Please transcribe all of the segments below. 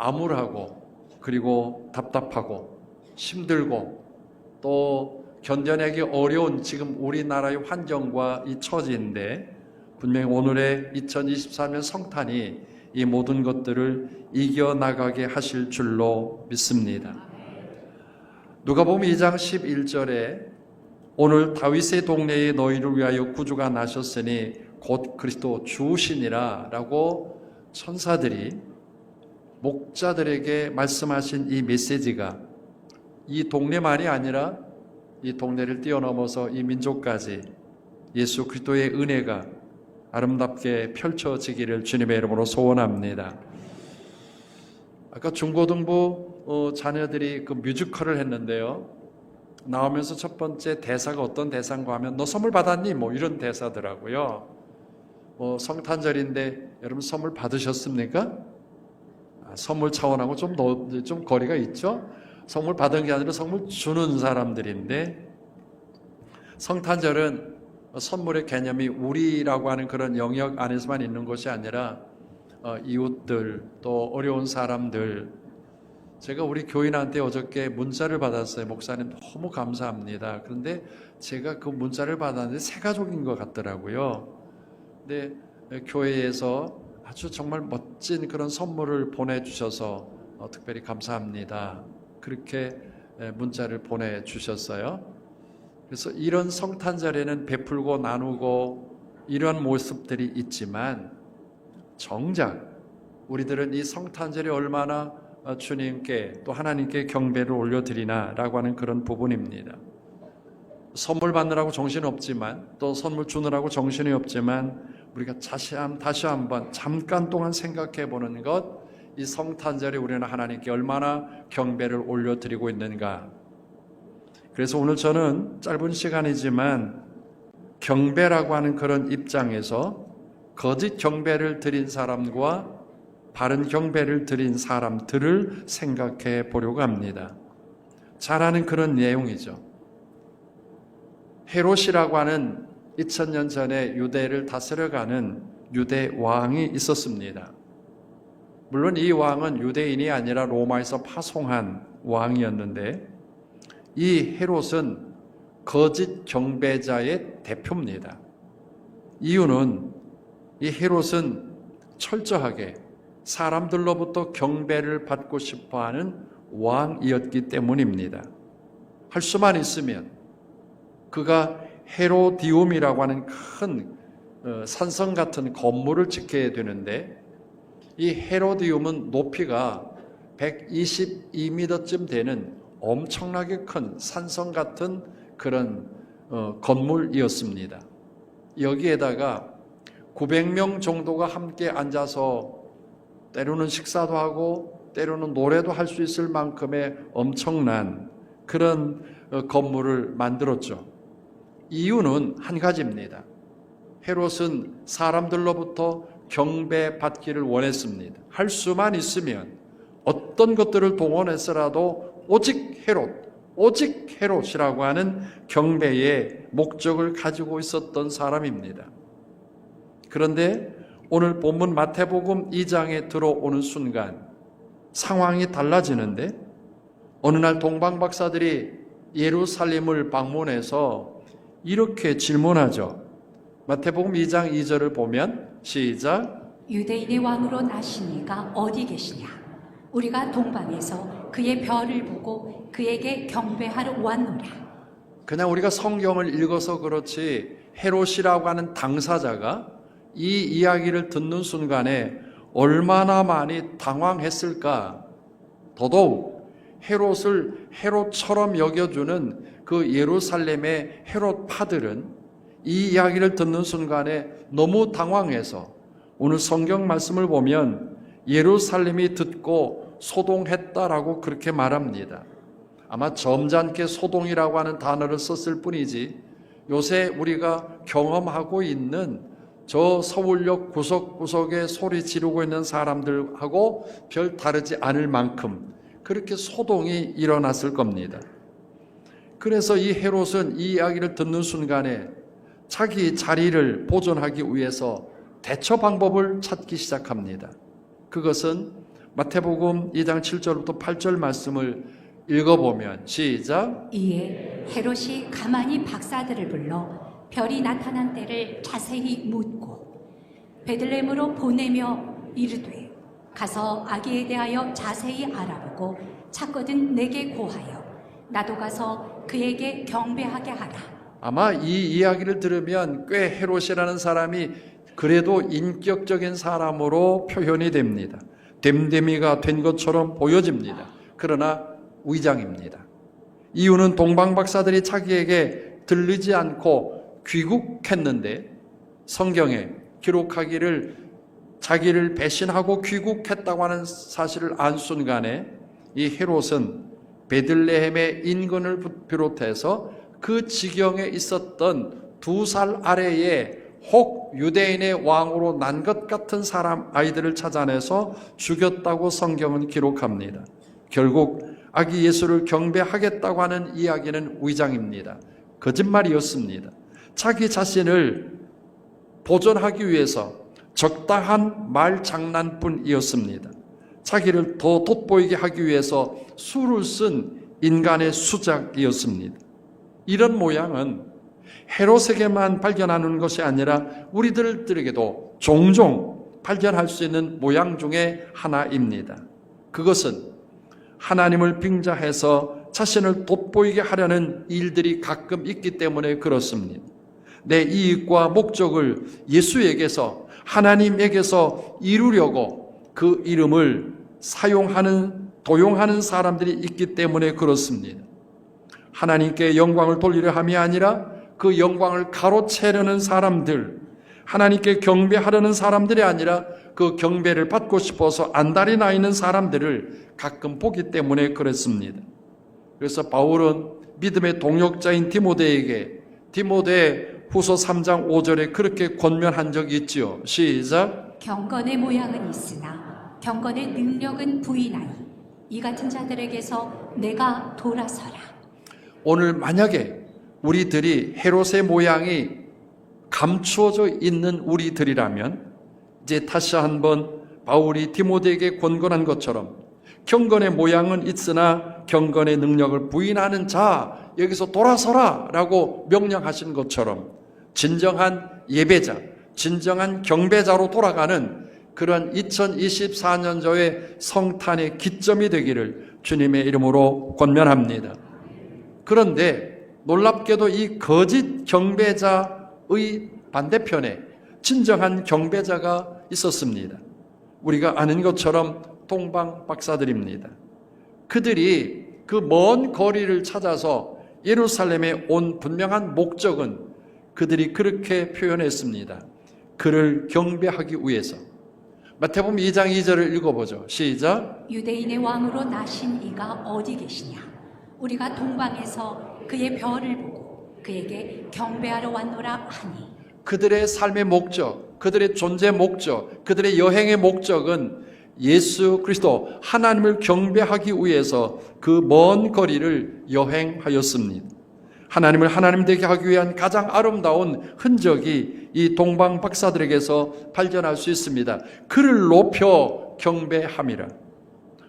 암울하고 그리고 답답하고 힘들고 또 견뎌내기 어려운 지금 우리나라의 환경과 이 처지인데 분명히 오늘의 2023년 성탄이 이 모든 것들을 이겨나가게 하실 줄로 믿습니다. 누가 보면 2장 11절에 오늘 다윗의 동네에 너희를 위하여 구주가 나셨으니 곧 그리스도 주시니라 라고 천사들이 목자들에게 말씀하신 이 메시지가 이 동네만이 아니라 이 동네를 뛰어넘어서 이 민족까지 예수 그리스도의 은혜가 아름답게 펼쳐지기를 주님의 이름으로 소원합니다. 아까 중고등부 어, 자녀들이 그 뮤지컬을 했는데요. 나오면서 첫 번째 대사가 어떤 대사인가 하면 너 선물 받았니? 뭐 이런 대사더라고요. 뭐 성탄절인데 여러분 선물 받으셨습니까? 아, 선물 차원하고 좀, 더, 좀 거리가 있죠? 선물 받은 게 아니라 선물 주는 사람들인데 성탄절은 선물의 개념이 우리라고 하는 그런 영역 안에서만 있는 것이 아니라 어, 이웃들 또 어려운 사람들 제가 우리 교인한테 어저께 문자를 받았어요. 목사님 너무 감사합니다. 그런데 제가 그 문자를 받았는데 새 가족인 것 같더라고요. 근데 교회에서 아주 정말 멋진 그런 선물을 보내주셔서 어, 특별히 감사합니다. 그렇게 에, 문자를 보내주셨어요. 그래서 이런 성탄절에는 베풀고 나누고 이런 모습들이 있지만 정작 우리들은 이 성탄절이 얼마나 어, 주님께 또 하나님께 경배를 올려드리나라고 하는 그런 부분입니다. 선물 받느라고 정신이 없지만 또 선물 주느라고 정신이 없지만 우리가 다시, 한, 다시 한번 잠깐 동안 생각해 보는 것, 이 성탄절에 우리는 하나님께 얼마나 경배를 올려드리고 있는가. 그래서 오늘 저는 짧은 시간이지만 경배라고 하는 그런 입장에서 거짓 경배를 드린 사람과 바른 경배를 드린 사람들을 생각해 보려고 합니다. 잘 아는 그런 내용이죠. 헤롯이라고 하는 2000년 전에 유대를 다스려가는 유대 왕이 있었습니다. 물론 이 왕은 유대인이 아니라 로마에서 파송한 왕이었는데 이 헤롯은 거짓 경배자의 대표입니다. 이유는 이 헤롯은 철저하게 사람들로부터 경배를 받고 싶어 하는 왕이었기 때문입니다. 할 수만 있으면 그가 헤로디움이라고 하는 큰 어, 산성 같은 건물을 짓게 되는데 이 헤로디움은 높이가 122m쯤 되는 엄청나게 큰 산성 같은 그런 어, 건물이었습니다. 여기에다가 900명 정도가 함께 앉아서 때로는 식사도 하고 때로는 노래도 할 수 있을 만큼의 엄청난 그런 어, 건물을 만들었죠. 이유는 한 가지입니다. 헤롯은 사람들로부터 경배받기를 원했습니다. 할 수만 있으면 어떤 것들을 동원해서라도 오직 헤롯, 오직 헤롯이라고 하는 경배의 목적을 가지고 있었던 사람입니다. 그런데 오늘 본문 마태복음 2장에 들어오는 순간 상황이 달라지는데 어느 날 동방 박사들이 예루살렘을 방문해서 이렇게 질문하죠. 마태복음 2장 2절을 보면 시작 유대인의 왕으로 나시니가 어디 계시냐? 우리가 동방에서 그의 별을 보고 그에게 경배하러 왔노라. 그냥 우리가 성경을 읽어서 그렇지 헤롯이라고 하는 당사자가 이 이야기를 듣는 순간에 얼마나 많이 당황했을까? 더더욱 헤롯을 헤롯처럼 여겨주는 그 예루살렘의 헤롯 파들은 이 이야기를 듣는 순간에 너무 당황해서 오늘 성경 말씀을 보면 예루살렘이 듣고 소동했다라고 그렇게 말합니다. 아마 점잖게 소동이라고 하는 단어를 썼을 뿐이지 요새 우리가 경험하고 있는 저 서울역 구석구석에 소리 지르고 있는 사람들하고 별 다르지 않을 만큼 그렇게 소동이 일어났을 겁니다. 그래서 이 헤롯은 이 이야기를 듣는 순간에 자기 자리를 보존하기 위해서 대처 방법을 찾기 시작합니다. 그것은 마태복음 2장 7절부터 8절 말씀을 읽어보면 시작 이에 헤롯이 가만히 박사들을 불러 별이 나타난 때를 자세히 묻고 베들레헴으로 보내며 이르되 가서 아기에 대하여 자세히 알아보고 찾거든 내게 고하여 나도 가서 그에게 경배하게 하라. 아마 이 이야기를 들으면 꽤 헤롯이라는 사람이 그래도 인격적인 사람으로 표현이 됩니다. 됨됨이가 된 것처럼 보여집니다. 그러나 위장입니다. 이유는 동방 박사들이 자기에게 들리지 않고 귀국했는데 성경에 기록하기를 자기를 배신하고 귀국했다고 하는 사실을 안 순간에 이 헤롯은 베들레헴의 인근을 비롯해서 그 지경에 있었던 두 살 아래의 혹 유대인의 왕으로 난 것 같은 사람 아이들을 찾아내서 죽였다고 성경은 기록합니다. 결국 아기 예수를 경배하겠다고 하는 이야기는 위장입니다. 거짓말이었습니다. 자기 자신을 보존하기 위해서 적당한 말 장난뿐이었습니다. 자기를 더 돋보이게 하기 위해서 수를 쓴 인간의 수작이었습니다. 이런 모양은 헤롯에게만 발견하는 것이 아니라 우리들에게도 종종 발견할 수 있는 모양 중에 하나입니다. 그것은 하나님을 빙자해서 자신을 돋보이게 하려는 일들이 가끔 있기 때문에 그렇습니다. 내 이익과 목적을 예수에게서 하나님에게서 이루려고 그 이름을 사용하는 도용하는 사람들이 있기 때문에 그렇습니다. 하나님께 영광을 돌리려 함이 아니라 그 영광을 가로채려는 사람들, 하나님께 경배하려는 사람들이 아니라 그 경배를 받고 싶어서 안달이 나 있는 사람들을 가끔 보기 때문에 그랬습니다. 그래서 바울은 믿음의 동역자인 디모데에게 디모데 후서 3장 5절에 그렇게 권면한 적이 있지요. 시작. 경건의 모양은 있으나 경건의 능력은 부인하니 이 같은 자들에게서 내가 돌아서라. 오늘 만약에 우리들이 헤롯의 모양이 감추어져 있는 우리들이라면 이제 다시 한번 바울이 디모데에게 권건한 것처럼 경건의 모양은 있으나 경건의 능력을 부인하는 자 여기서 돌아서라 라고 명령하신 것처럼 진정한 예배자, 진정한 경배자로 돌아가는 그런 2024년도의 성탄의 기점이 되기를 주님의 이름으로 권면합니다. 그런데 놀랍게도 이 거짓 경배자의 반대편에 진정한 경배자가 있었습니다. 우리가 아는 것처럼 동방 박사들입니다. 그들이 그 먼 거리를 찾아서 예루살렘에 온 분명한 목적은 그들이 그렇게 표현했습니다. 그를 경배하기 위해서. 마태복음 2장 2절을 읽어보죠. 시작. 유대인의 왕으로 나신 이가 어디 계시냐? 우리가 동방에서 그의 별을 보고 그에게 경배하러 왔노라 하니 그들의 삶의 목적, 그들의 존재 목적, 그들의 여행의 목적은 예수 그리스도 하나님을 경배하기 위해서 그 먼 거리를 여행하였습니다. 하나님을 하나님 되게 하기 위한 가장 아름다운 흔적이 이 동방 박사들에게서 발견할 수 있습니다. 그를 높여 경배함이라.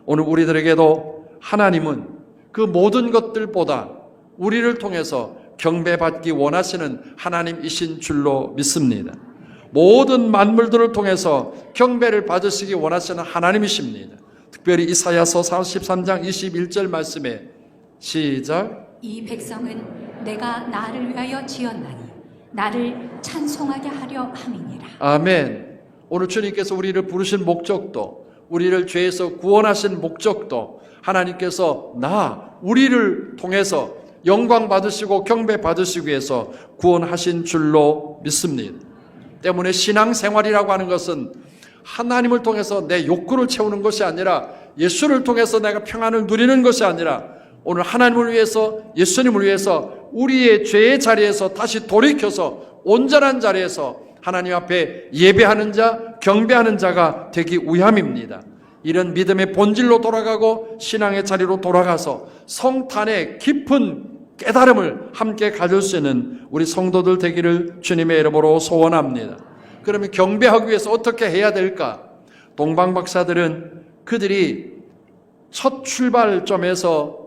오늘 우리들에게도 하나님은 그 모든 것들보다 우리를 통해서 경배받기 원하시는 하나님이신 줄로 믿습니다. 모든 만물들을 통해서 경배를 받으시기 원하시는 하나님이십니다. 특별히 이사야서 43장 21절 말씀에 시작 이 백성은 내가 나를 위하여 지었나니 나를 찬송하게 하려 함이니라. 아멘. 오늘 주님께서 우리를 부르신 목적도 우리를 죄에서 구원하신 목적도 하나님께서 나 우리를 통해서 영광 받으시고 경배 받으시기 위해서 구원하신 줄로 믿습니다. 때문에 신앙 생활이라고 하는 것은 하나님을 통해서 내 욕구를 채우는 것이 아니라 예수를 통해서 내가 평안을 누리는 것이 아니라 오늘 하나님을 위해서 예수님을 위해서 우리의 죄의 자리에서 다시 돌이켜서 온전한 자리에서 하나님 앞에 예배하는 자, 경배하는 자가 되기 위함입니다. 이런 믿음의 본질로 돌아가고 신앙의 자리로 돌아가서 성탄의 깊은 깨달음을 함께 가질 수 있는 우리 성도들 되기를 주님의 이름으로 소원합니다. 그러면 경배하기 위해서 어떻게 해야 될까? 동방 박사들은 그들이 첫 출발점에서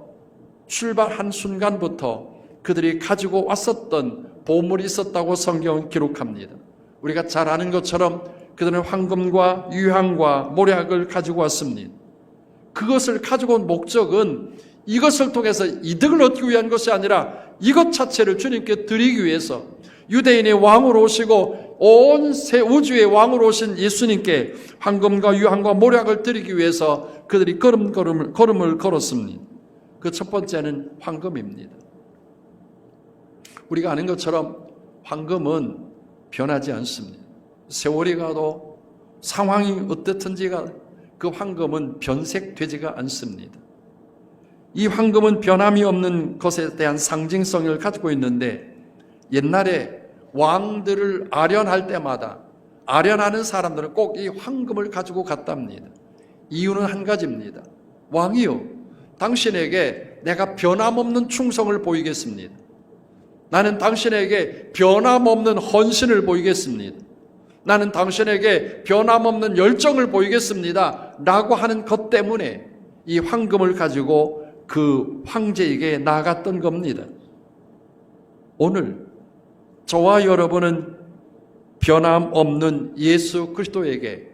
출발한 순간부터 그들이 가지고 왔었던 보물이 있었다고 성경은 기록합니다. 우리가 잘 아는 것처럼 그들은 황금과 유향과 모략을 가지고 왔습니다. 그것을 가지고 온 목적은 이것을 통해서 이득을 얻기 위한 것이 아니라 이것 자체를 주님께 드리기 위해서 유대인의 왕으로 오시고 온새 우주의 왕으로 오신 예수님께 황금과 유향과 모략을 드리기 위해서 그들이 걸음걸음을 걸음을 걸었습니다. 그 첫 번째는 황금입니다. 우리가 아는 것처럼 황금은 변하지 않습니다. 세월이 가도 상황이 어떻든지가 그 황금은 변색되지가 않습니다. 이 황금은 변함이 없는 것에 대한 상징성을 가지고 있는데 옛날에 왕들을 아련할 때마다 아련하는 사람들은 꼭 이 황금을 가지고 갔답니다. 이유는 한 가지입니다. 왕이요. 당신에게 내가 변함없는 충성을 보이겠습니다. 나는 당신에게 변함없는 헌신을 보이겠습니다. 나는 당신에게 변함없는 열정을 보이겠습니다. 라고 하는 것 때문에 이 황금을 가지고 그 황제에게 나갔던 겁니다. 오늘 저와 여러분은 변함없는 예수 그리스도에게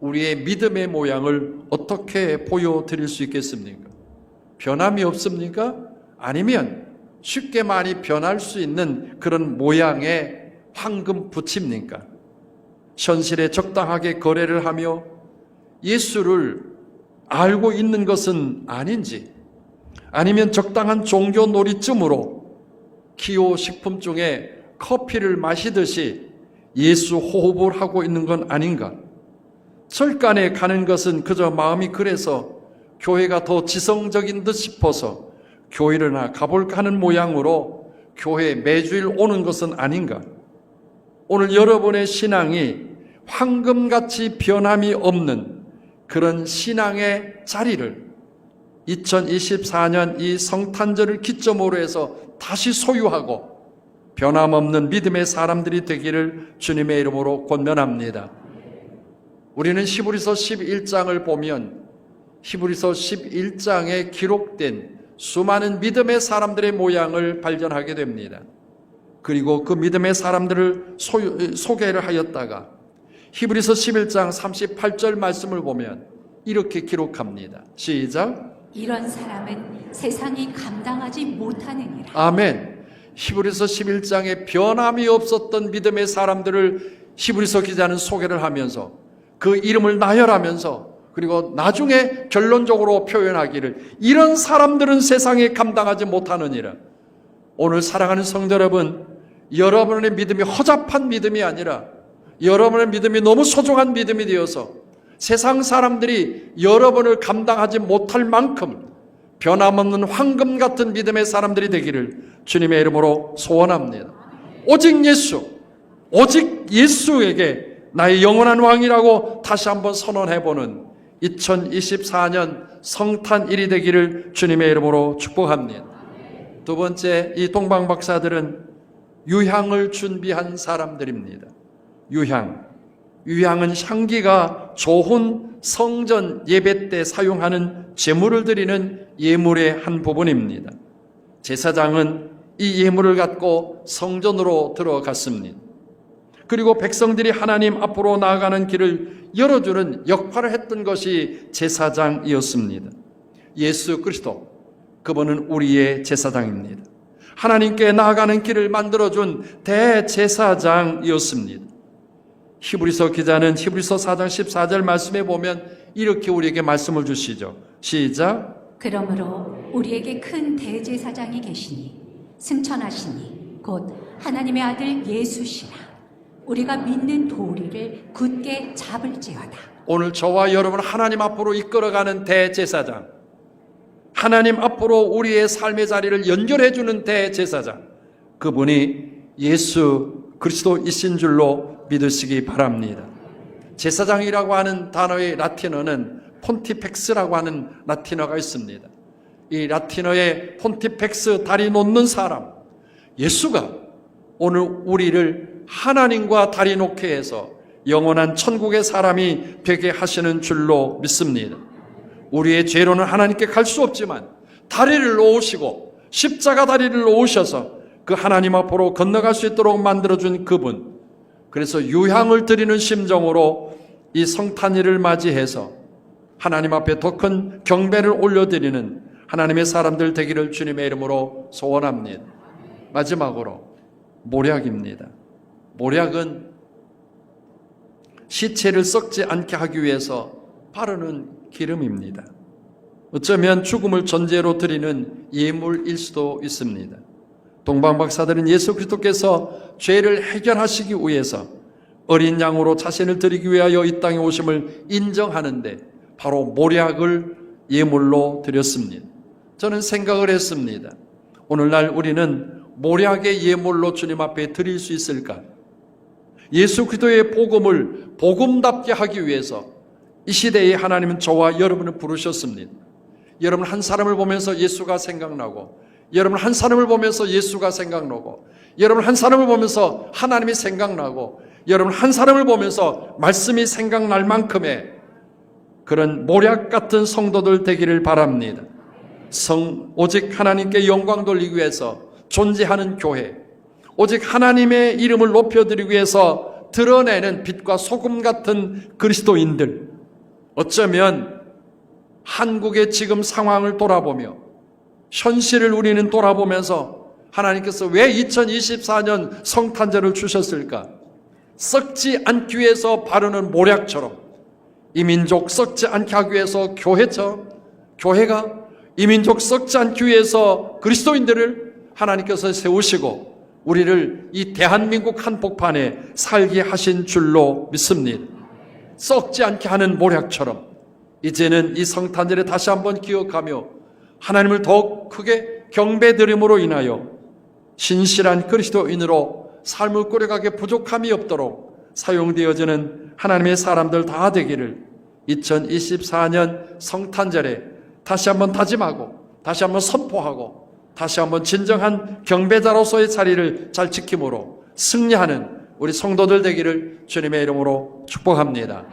우리의 믿음의 모양을 어떻게 보여드릴 수 있겠습니까? 변함이 없습니까? 아니면 쉽게 많이 변할 수 있는 그런 모양의 황금 붙입니까? 현실에 적당하게 거래를 하며 예수를 알고 있는 것은 아닌지 아니면 적당한 종교 놀이쯤으로 기호 식품 중에 커피를 마시듯이 예수 호흡을 하고 있는 건 아닌가? 철간에 가는 것은 그저 마음이 그래서 교회가 더 지성적인 듯 싶어서 교회를 나 가볼까 하는 모양으로 교회에 매주일 오는 것은 아닌가? 오늘 여러분의 신앙이 황금같이 변함이 없는 그런 신앙의 자리를 2024년 이 성탄절을 기점으로 해서 다시 소유하고 변함없는 믿음의 사람들이 되기를 주님의 이름으로 권면합니다. 우리는 히브리서 11장을 보면 히브리서 11장에 기록된 수많은 믿음의 사람들의 모양을 발견하게 됩니다. 그리고 그 믿음의 사람들을 소유, 소개를 하였다가 히브리서 11장 38절 말씀을 보면 이렇게 기록합니다. 시작. 이런 사람은 세상이 감당하지 못하느니라. 아멘. 히브리서 11장에 변함이 없었던 믿음의 사람들을 히브리서 기자는 소개를 하면서 그 이름을 나열하면서 그리고 나중에 결론적으로 표현하기를 이런 사람들은 세상에 감당하지 못하느니라. 오늘 사랑하는 성도 여러분, 여러분의 믿음이 허잡한 믿음이 아니라 여러분의 믿음이 너무 소중한 믿음이 되어서 세상 사람들이 여러분을 감당하지 못할 만큼 변함없는 황금 같은 믿음의 사람들이 되기를 주님의 이름으로 소원합니다. 오직 예수, 오직 예수에게 나의 영원한 왕이라고 다시 한번 선언해보는 2024년 성탄일이 되기를 주님의 이름으로 축복합니다. 두 번째, 이 동방 박사들은 유향을 준비한 사람들입니다. 유향. 유향은 향기가 좋은 성전 예배 때 사용하는 제물을 드리는 예물의 한 부분입니다. 제사장은 이 예물을 갖고 성전으로 들어갔습니다. 그리고 백성들이 하나님 앞으로 나아가는 길을 열어주는 역할을 했던 것이 제사장이었습니다. 예수 그리스도, 그분은 우리의 제사장입니다. 하나님께 나아가는 길을 만들어준 대제사장이었습니다. 히브리서 기자는 히브리서 4장 14절 말씀에 보면 이렇게 우리에게 말씀을 주시죠. 시작. 그러므로 우리에게 큰 대제사장이 계시니 승천하시니 곧 하나님의 아들 예수시라. 우리가 믿는 도리를 굳게 잡을지어다. 오늘 저와 여러분 하나님 앞으로 이끌어가는 대제사장. 하나님 앞으로 우리의 삶의 자리를 연결해 주는 대제사장. 그분이 예수 그리스도이신 줄로 믿으시기 바랍니다. 제사장이라고 하는 단어의 라틴어는 폰티펙스라고 하는 라틴어가 있습니다. 이 라틴어의 폰티펙스 다리 놓는 사람. 예수가 오늘 우리를 하나님과 다리 놓게 해서 영원한 천국의 사람이 되게 하시는 줄로 믿습니다. 우리의 죄로는 하나님께 갈 수 없지만 다리를 놓으시고 십자가 다리를 놓으셔서 그 하나님 앞으로 건너갈 수 있도록 만들어준 그분. 그래서 유향을 드리는 심정으로 이 성탄일을 맞이해서 하나님 앞에 더 큰 경배를 올려드리는 하나님의 사람들 되기를 주님의 이름으로 소원합니다. 마지막으로 모략입니다. 모략은 시체를 썩지 않게 하기 위해서 바르는 기름입니다. 어쩌면 죽음을 전제로 드리는 예물일 수도 있습니다. 동방 박사들은 예수 그리스도께서 죄를 해결하시기 위해서 어린 양으로 자신을 드리기 위하여 이 땅에 오심을 인정하는데 바로 모략을 예물로 드렸습니다. 저는 생각을 했습니다. 오늘날 우리는 모략의 예물로 주님 앞에 드릴 수 있을까? 예수 그리스도의 복음을 복음답게 하기 위해서 이 시대에 하나님은 저와 여러분을 부르셨습니다. 여러분 한 사람을 보면서 예수가 생각나고 여러분 한 사람을 보면서 예수가 생각나고 여러분 한 사람을 보면서 하나님이 생각나고 여러분 한 사람을 보면서 말씀이 생각날 만큼의 그런 모략 같은 성도들 되기를 바랍니다. 성 오직 하나님께 영광 돌리기 위해서 존재하는 교회 오직 하나님의 이름을 높여드리기 위해서 드러내는 빛과 소금 같은 그리스도인들 어쩌면 한국의 지금 상황을 돌아보며 현실을 우리는 돌아보면서 하나님께서 왜 2024년 성탄절을 주셨을까? 썩지 않기 위해서 바르는 모략처럼 이 민족 썩지 않게 하기 위해서 교회처럼 교회가 이 민족 썩지 않기 위해서 그리스도인들을 하나님께서 세우시고 우리를 이 대한민국 한복판에 살게 하신 줄로 믿습니다. 썩지 않게 하는 모략처럼 이제는 이 성탄절에 다시 한번 기억하며 하나님을 더욱 크게 경배드림으로 인하여 신실한 그리스도인으로 삶을 꾸려가게 부족함이 없도록 사용되어지는 하나님의 사람들 다 되기를 2024년 성탄절에 다시 한번 다짐하고 다시 한번 선포하고 다시 한번 진정한 경배자로서의 자리를 잘 지킴으로 승리하는 우리 성도들 되기를 주님의 이름으로 축복합니다.